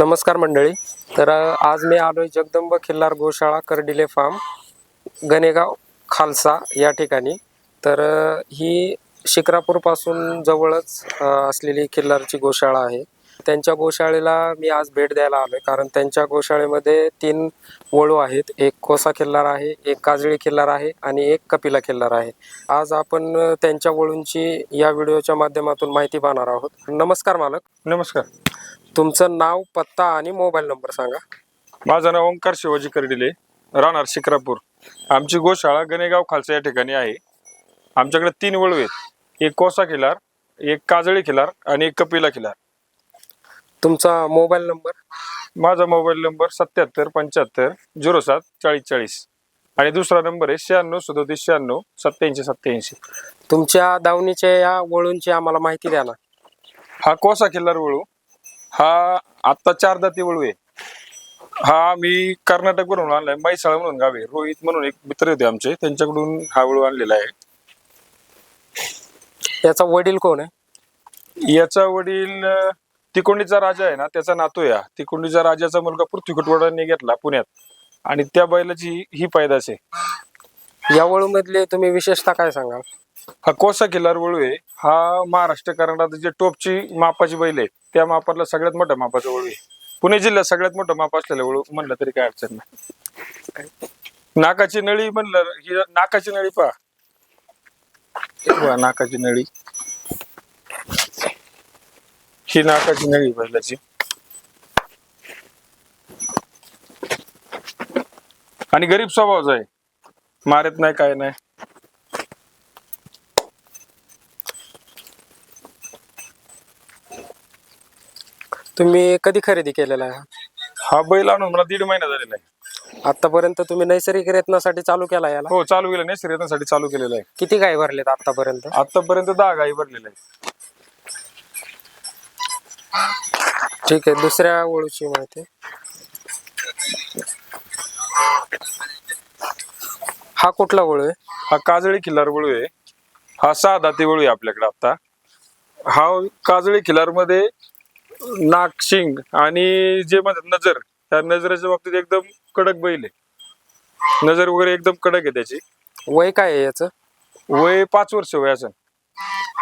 नमस्कार मंडळी. तर आज मी आलोय जगदंब खिल्लार गोशाळा कर्डिले फार्म गणेगाव खालसा या ठिकाणी. तर ही शिक्रापूरपासून जवळच असलेली खिल्लारची गोशाळा आहे. त्यांच्या गोशाळेला मी आज भेट द्यायला आलोय कारण त्यांच्या गोशाळेमध्ये तीन वळू आहेत. एक कोसा खिल्लार आहे एक काजळी खिल्लार आहे आणि एक कपिला खिल्लार आहे. आज आपण त्यांच्या वळूंची या व्हिडिओच्या माध्यमातून माहिती पाहणार आहोत. नमस्कार मालक. नमस्कार. तुमचं नाव पत्ता आणि मोबाईल नंबर सांगा. माझं नाव ओंकार शिवाजी कर्डिले राहणार शिक्रापूर आमची गोशाळा गणेगाव खालसा या ठिकाणी आहे. आमच्याकडे तीन वळू आहेत. एक कोसा खिलार एक काजळी खिलार आणि एक कपिला खिलार. तुमचा मोबाईल नंबर? माझा मोबाईल नंबर सत्याहत्तर पंच्याहत्तर झिरो सात चाळीस चाळीस. आणि दुसरा नंबर आहे शहाण्णव सदोतीस शहाण्णव सत्याऐंशी सत्याऐंशी. तुमच्या दावणीच्या या वळूंची आम्हाला माहिती द्या ना. हा कोसा खिल्लार वळू हा आत्ता चार दाती वळू आहे हा मी कर्नाटकवरून आणलाय मैसाळ म्हणून गाव रोहित म्हणून एक मित्र होते आमचे त्यांच्याकडून हा वळू आणलेला आहे. याचा वडील कोण आहे? याचा वडील अं, तिकोंडीचा राजा आहे ना त्याचा नातू हा. तिकोंडीचा राजाचा मुलगा पृथ्वी खटवाडांनी घेतला पुण्यात. आणि त्या बैलाची ही- ही पैदास आहे. या वळूमधले तुम्ही विशेषतः काय सांगाल? हा कोसा किल्लार वळू आहे हा महाराष्ट्र कर्नाटक जे टोपची मापाची बैल आहे त्या मापातला सगळ्यात मोठ्या मापाचा वळू आहे. पुणे जिल्ह्यात सगळ्यात मोठं माप असलेलं वळू म्हणलं तरी काय अडचण नाही. नाकाची नळी म्हणलं ही नाकाची नळी पहा. पहा, नाकाची नळी. ही नाकाची नळी बैलाची. आणि गरीब स्वभावच आहे. मारत नाही काय नाही. तुम्ही कधी खरेदी केलेला आहे? हा बैल आणून मला दीड महिना झालेला आहे आतापर्यंत तुम्ही नैसर्गिक रेतनासाठी चालू केला याला? हो चालू केलं. नाही शर्यतीसाठी चालू केलेलं आहे. किती गाय भरलेत आतापर्यंत? आतापर्यंत दहा गाई भरलेल्या आहे ठीक आहे दुसऱ्या वळूची माहिती. हा कुठला वळू आहे? हा काजळी खिल्लार वळू आहे. हा सहा दाती वळू आहे आपल्याकडे आता. हा काजळी खिल्लारमध्ये नाक शिंग आणि जे म्हणतात नजर त्या नजरेच्या बाबतीत एकदम कडक बैल आहे. नजर वगैरे एकदम कडक आहे त्याची. वय काय आहे याचं? वय पाच वर्ष वय असं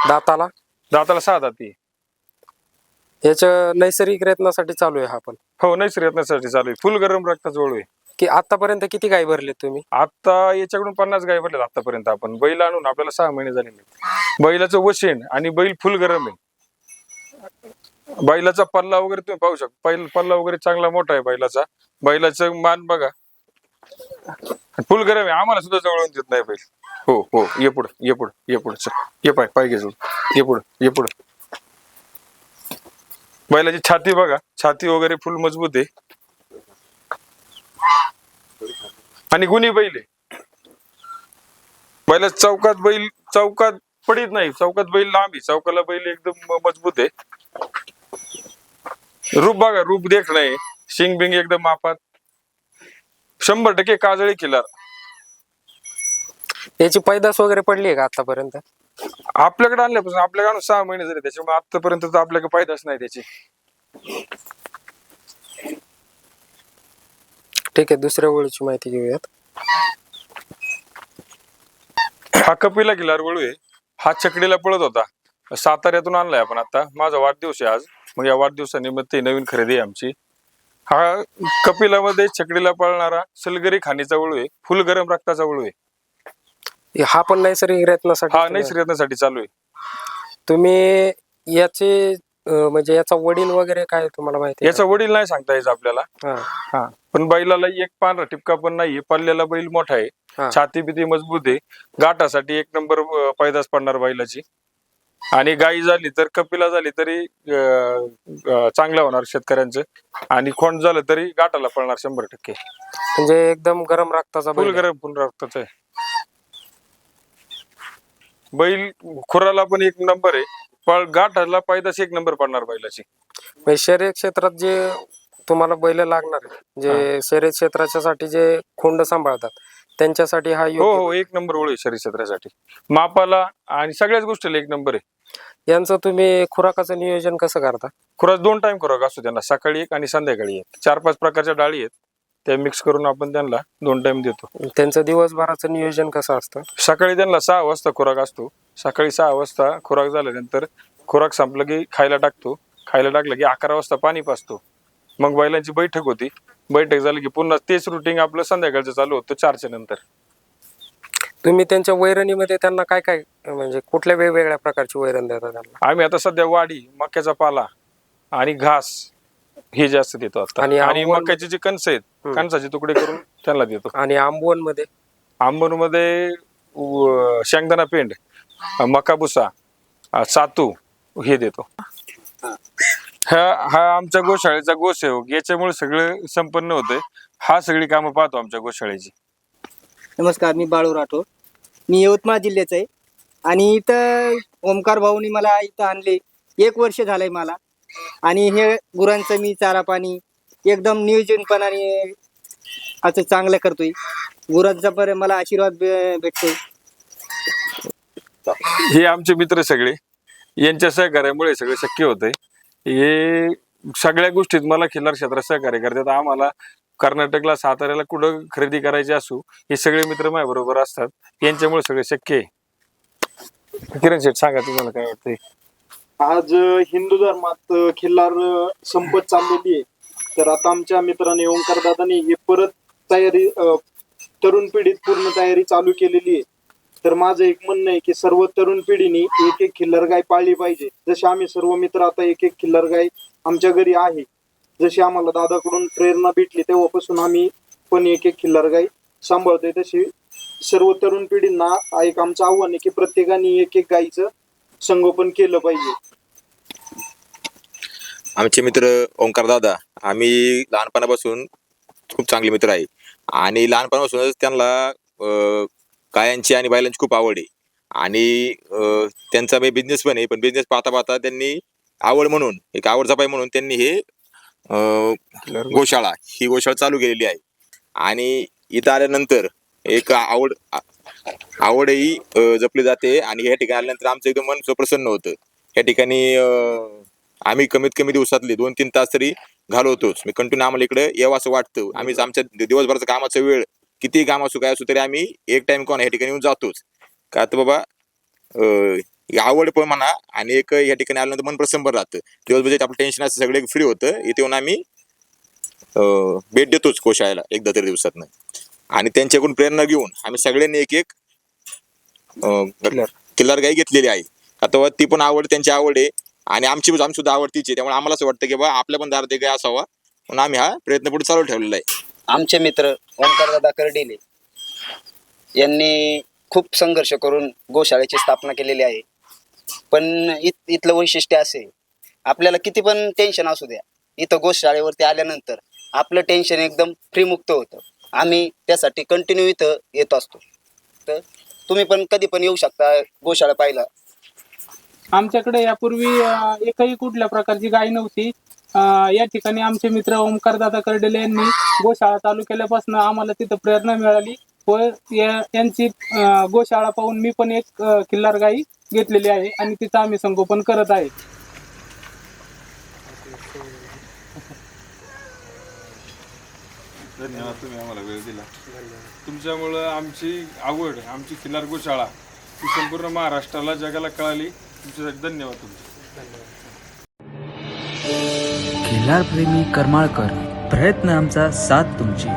दाताला? दाताला सहा दाती आहे. याच्या नैसर्गिक रेतनासाठी चालू आहे हा पण. हो नैसर्गिकसाठी चालू आहे. फुल गरम रक्ताचं वळू आहे. की आतापर्यंत किती गाय भरलेत तुम्ही? आता याच्याकडून पन्नास गाय भरल्यात आतापर्यंत आपण. बैल आणून आपल्याला सहा महिने झालेले आहेत. बैलाचं वशीण आणि बैल फुल गरम आहे. बैलाचा पल्ला वगैरे तुम्ही पाहू शकता. पहिला पल्ला वगैरे चांगला मोठा आहे बैलाचा. बैलाचं मान बघा. फुल गरम आहे. आम्हाला सुद्धा जवळून देत नाही बैल. हो हो. ये पुढं ये पुढं ये पुढं. चल. ये पाय पाय घे ये पुढं ये पुढं. बैलाची छाती बघा. छाती वगैरे फुल मजबूत आहे. आणि गुन्ही बैल आहे. बैला चौकात बैल चौकात पडीत नाही. चौकात बैल लांब आहे. चौकाला बैल एकदम मजबूत आहे. रूप बघा रूप देख नाही. शिंग बिंग एकदम मापात. शंभर टक्के काजळी खिलार याची पैदास वगैरे पडली आहे का आतापर्यंत? आपल्याकडे आणल्यापासून आपल्याकडे आणून सहा महिने झाले त्याच्यामुळे आतापर्यंत तर आपल्याकडे फायदाच नाही त्याची. ठीक आहे दुसऱ्या वळूची माहिती घेऊयात. हा कपिला किल्लार वळू आहे. हा चकडीला पळत होता. साताऱ्यातून आणलाय आपण आता. माझा वाढदिवस आहे आज. मग या वाढदिवसानिमित्त ही नवीन खरेदी आहे आमची. हा कपिलामध्ये चकडीला पळणारा सलगरी खाणीचा वळू आहे. फुल गरम रक्ताचा वळू आहे. हा पण नैसर्गिक रेतनासाठी हा आहे. नैसर्गिकसाठी चालू आहे. तुम्ही याचे अं, म्हणजे याचा वडील वगैरे काय तुम्हाला माहिती आहे? याचा वडील नाही सांगता यायचं आपल्याला. हा. हा. पण बैलाला एक पांढरा टिपका पण नाहीये. पल्ल्याला बैल मोठा आहे. हा. छाती बिती मजबूत आहे. गाठासाठी एक नंबर अं, पैदास पडणार बैलाची. आणि गाई झाली तर कपिला झाली तरी अं, अं, चांगलं होणार शेतकऱ्यांचं. आणि खोंड झालं तरी गाठाला पळणार शंभर टक्के. म्हणजे एकदम गरम रक्ताचा फुल बैल आहे. गरम फुल रक्ताचं आहे. बैल खुराला पण एक नंबर आहे. पण गाठाला पैदास एक नंबर पडणार बैलाची. म्हणजे शर्यत क्षेत्रात जे तुम्हाला बैल लागणार आहे, जे शर्यत क्षेत्राच्या साठी जे खोंड सांभाळतात त्यांच्यासाठी हा हो योग्य हो एक नंबर ओळ आहे शरीर क्षेत्रासाठी मापाला आणि सगळ्याच गोष्टीला एक नंबर आहे. यांचं तुम्ही खुराकाचं नियोजन कसं करता? खुराक दोन टाइम खुराक असतो त्यांना. सकाळी एक आणि संध्याकाळी एक. चार पाच प्रकारच्या डाळी आहेत. त्या मिक्स करून आपण त्यांना दोन टाइम देतो. त्यांचं दिवसभराचं नियोजन कसं असतं? सकाळी त्यांना सहा वाजता खुराक असतो. सकाळी सहा वाजता खुराक झाल्यानंतर खुराक संपलं की खायला टाकतो. खायला टाकलं की अकरा वाजता पाणी पाजतो. मग बैलांची बैठक होती. बैठक झाली की पुन्हा तेच रुटीन आपलं संध्याकाळचं चालू होतं चारच्या नंतर. तुम्ही त्यांच्या वैरणीमध्ये त्यांना काय काय म्हणजे कुठल्या वेगवेगळ्या प्रकारची वैरण देता त्यांना? आम्ही आता सध्या वाडी मक्याचा पाला आणि घास हे जास्त देतो आता. आणि आणि आंबवण- मक्याचे जे कणस आहेत. कणसाचे तुकडे करून त्यांना देतो. आणि आंबवणमध्ये? आंबोनमध्ये उ- शेंगदाणा पेंड मका भुसा अ, सातू हे देतो. हा हा आमच्या गोशाळेचा गोसेवक याच्यामुळे सगळं संपन्न होतंय. हा सगळी कामं पाहतो आमच्या गोशाळेची. नमस्कार मी बाळू राठोड. मी यवतमाळ जिल्ह्याचा आहे. आणि इथं ओमकार भाऊनी मला इथं आणले. एक वर्ष झालंय मला. आणि हे गुरांचं मी चारा पाणी एकदम नियोजनपणाने असं चांगलं करतोय. गुरांचा पर मला आशीर्वाद भे- भेटतोय. हे आमचे मित्र सगळे. यांच्या सहकार्यामुळे सगळं शक्य होतंय. हे सगळ्या गोष्टीत मला खिल्लार क्षेत्रात सहकार्य करतात. आम्हाला कर्नाटकला साताऱ्याला कुठं खरेदी करायची असू हे सगळे मित्र माझ्या बरोबर असतात. यांच्यामुळे सगळे शक्य आहे. किरण शेठ सांगा तुम्हाला काय वाटतंय? आज हिंदू धर्मात खिल्लार संपत चाललेली आहे. तर आता आमच्या मित्राने ओंकार दादाने हे परत तयारी तरुण पिढीत पूर्ण तयारी चालू केलेली आहे. तर माझं एक म्हणणं आहे की सर्व तरुण पिढीने एक एक खिल्लर गाय पाळली पाहिजे. जसे आम्ही सर्व मित्र आता एक एक खिल्लर गाय आमच्या घरी आहे. जशी आम्हाला दादाकडून प्रेरणा भेटली तेव्हापासून आम्ही पण एक एक खिल्लर गाय सांभाळतोय. तशी सर्व तरुण पिढींना एक आमचं आव्हान आहे की प्रत्येकाने एक एक गायीचं संगोपन केलं पाहिजे. आमचे मित्र ओंकार दादा आम्ही लहानपणापासून खूप चांगले मित्र आहे. आणि लहानपणापासूनच त्यांना गायांची आणि बैलांची खूप आवड आहे. आणि अं, त्यांचा बिझनेस पण आहे पण बिझनेस पाहता पाहता त्यांनी आवड म्हणून एक आवड जपाय म्हणून त्यांनी हे अं, गोशाळा ही गोशाळा चालू केलेली आहे. आणि इथं आल्यानंतर एक आवड आ- आवडही अं, जपली जाते. आणि या ठिकाणी आल्यानंतर आमचं एकदम मन प्रसन्न होतं. या ठिकाणी अं, आम्ही कमीत कमी दिवसातले दोन तीन तास तरी घालवतोच. मी कंटिन्यू आम्हाला इकडे यावं असं वाटतं. आम्ही आमच्या दिवसभराचं कामाचा वेळ किती काम असू काय असू तरी आम्ही एक टाइम कोण या ठिकाणी येऊन जातोच. का तर बाबा आवड पण म्हणा आणि एक या ठिकाणी आल्यानंतर मन प्रसन्न राहतं. दिवसभर आपलं टेन्शन असतं सगळे फ्री होतं. इथे येऊन आम्ही भेट देतोच कोशाळेला एकदा तरी दिवसातनं. आणि त्यांच्याकडून प्रेरणा घेऊन आम्ही सगळ्यांनी एक एक किल्लार गाई घेतलेली आहे. आता ती पण आवड त्यांची आवड आहे. आणि आमची आमची सुद्धा आवड तीच आहे. त्यामुळे आम्हाला असं वाटतं की बा आपल्या पण दारात एक गाय असावा. म्हणून आम्ही हा प्रयत्न पुढे चालू ठेवलेला आहे. आमचे मित्र ओमकारदादा कर्डिले यांनी खूप संघर्ष करून गोशाळेची स्थापना केलेली आहे. पण इत इथलं वैशिष्ट्य असे आपल्याला किती पण टेन्शन असू द्या इथं गोशाळेवरती आल्यानंतर आपलं टेन्शन एकदम फ्रीमुक्त होतं. आम्ही त्यासाठी कंटिन्यू इथं येत असतो. तर तुम्ही पण कधी पण येऊ शकता गोशाळा पाहिला आमच्याकडे यापूर्वी अ, एकही कुठल्या प्रकारची गाय नव्हती. अ, या ठिकाणी आमचे मित्र ओमकार दादा कर्डेले यांनी गोशाळा चालू केल्यापासून आम्हाला तिथं प्रेरणा मिळाली व या- यांची अ, गोशाळा पाहून मी पण एक अ, खिल्लार गाई घेतलेली आहे आणि तिचं आम्ही संगोपन करत आहे. धन्यवाद तुम्ही आम्हाला वेळ दिला. तुमच्यामुळं आमची आवड आमची खिल्लार गोशाळा ही संपूर्ण महाराष्ट्राला जगाला कळाली. तुमच्यासाठी धन्यवाद तुमचे. खिल्लार प्रेमी करमाळकर प्रयत्न आमचा साथ तुमची.